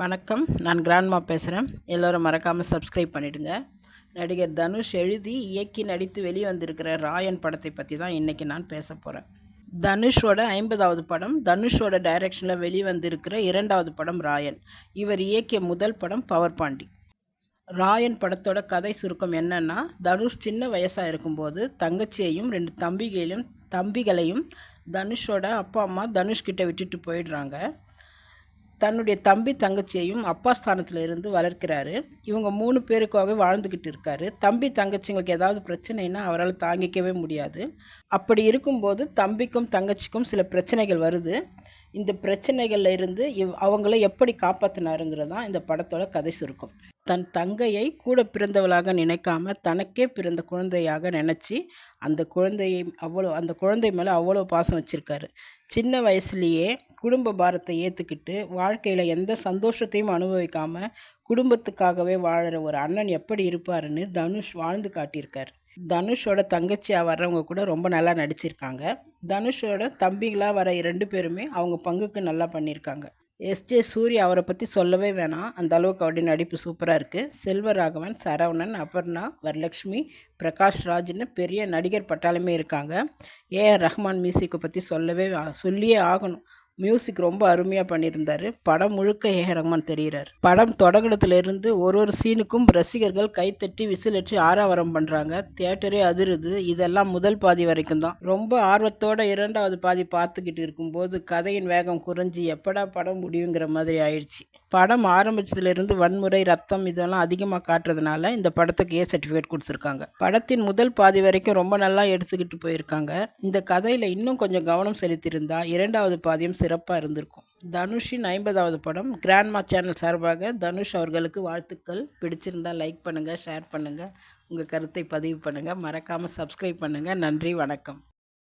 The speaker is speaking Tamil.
வணக்கம். நான் கிராண்ட்மா பேசுகிறேன் எல்லோரும் மறக்காமல் சப்ஸ்கிரைப் பண்ணிவிடுங்க நடிகர் தனுஷ் எழுதி இயக்கி நடித்து வெளிவந்திருக்கிற ராயன் படத்தை பற்றி தான் இன்றைக்கி நான் பேச போகிறேன் தனுஷோட ஐம்பதாவது படம் தனுஷோட டைரக்ஷனில் வெளிவந்திருக்கிற இரண்டாவது படம் ராயன். இவர் இயக்கிய முதல் படம் பவர் பாண்டி. ராயன் படத்தோட கதை சுருக்கம் என்னன்னா தனுஷ் சின்ன வயசாக இருக்கும்போது தங்கச்சியையும் ரெண்டு தம்பிகளையும் தம்பிகளையும் தனுஷோட அப்பா அம்மா தனுஷ்கிட்ட விட்டுட்டு போயிடுறாங்க. தன்னுடைய தம்பி தங்கச்சியையும் அப்பா ஸ்தானத்தில் இருந்து வளர்க்கிறாரு. இவங்க மூணு பேருக்காகவே வாழ்ந்துக்கிட்டு இருக்காரு. தம்பி தங்கச்சிங்களுக்கு ஏதாவது பிரச்சனைனா அவரால் தாங்கிக்கவே முடியாது. அப்படி இருக்கும்போது தம்பிக்கும் தங்கச்சிக்கும் சில பிரச்சனைகள் வருது. இந்த பிரச்சனைகளில் இருந்து இவ் அவங்கள எப்படி காப்பாற்றினாருங்கிறது தான் இந்த படத்தோட கதை சுருக்கம். தன் தங்கையை கூட பிறந்தவளாக நினைக்காம தனக்கே பிறந்த குழந்தையாக நினச்சி அந்த குழந்தையை அவ்வளோ அந்த குழந்தை மேலே அவ்வளோ பாசம் வச்சுருக்காரு. சின்ன வயசுலேயே குடும்ப பாரத்தை ஏற்றுக்கிட்டு வாழ்க்கையில் எந்த சந்தோஷத்தையும் அனுபவிக்காமல் குடும்பத்துக்காகவே வாழற ஒரு அண்ணன் எப்படி இருப்பாருன்னு தனுஷ் வாழ்ந்து காட்டியிருக்காரு. தனுஷோட தங்கச்சியாக வர்றவங்க கூட ரொம்ப நல்லா நடிச்சிருக்காங்க. தனுஷோட தம்பிகளாக வர ரெண்டு பேருமே அவங்க பங்குக்கு நல்லா பண்ணியிருக்காங்க எஸ்ஜே சூர்யா அவரை பற்றி சொல்லவே வேணாம். அந்த அளவுக்கு அவருடைய நடிப்பு சூப்பராக இருக்குது செல்வராகவன் சரவணன் அபர்ணா வரலட்சுமி பிரகாஷ் ராஜ்னு பெரிய நடிகர் பட்டாலுமே இருக்காங்க. ஏஆர் ரஹ்மான் மியூசிக்கை பற்றி சொல்லவே சொல்லியே ஆகணும். மியூசிக் ரொம்ப அருமையாக பண்ணியிருந்தார். படம் முழுக்க ஏஆர் ரஹ்மான் தெரிகிறார். படம் தொடங்கினத்துலேருந்து ஒரு ஒரு சீனுக்கும் ரசிகர்கள் கைத்தட்டி விசிலடிச்சு ஆரவாரம் பண்ணுறாங்க தியேட்டரே அதிருது. இதெல்லாம் முதல் பாதி வரைக்கும் தான். ரொம்ப ஆர்வத்தோட இரண்டாவது பாதி பார்த்துக்கிட்டு இருக்கும்போது கதையின் வேகம் குறைஞ்சி எப்படா படம் முடியுங்கிற மாதிரி ஆயிடுச்சு. படம் ஆரம்பிச்சதுலேருந்து வன்முறை ரத்தம் இதெல்லாம் அதிகமாக காட்டுறதுனால இந்த படத்துக்கு ஏ சர்டிஃபிகேட் கொடுத்துருக்காங்க. படத்தின் முதல் பாதி வரைக்கும் ரொம்ப நல்லா எடுத்துக்கிட்டு போயிருக்காங்க. இந்த கதையில் இன்னும் கொஞ்சம் கவனம் செலுத்தியிருந்தா இரண்டாவது பாதியும் சிறப்பாக இருந்திருக்கும். தனுஷின் ஐம்பதாவது படம் கிராண்ட்மா சேனல் சார்பாக தனுஷ் அவர்களுக்கு வாழ்த்துக்கள். பிடிச்சிருந்தா லைக் பண்ணுங்கள் ஷேர் பண்ணுங்கள் உங்கள் கருத்தை பதிவு பண்ணுங்கள் மறக்காமல் சப்ஸ்கிரைப் பண்ணுங்கள் நன்றி வணக்கம்.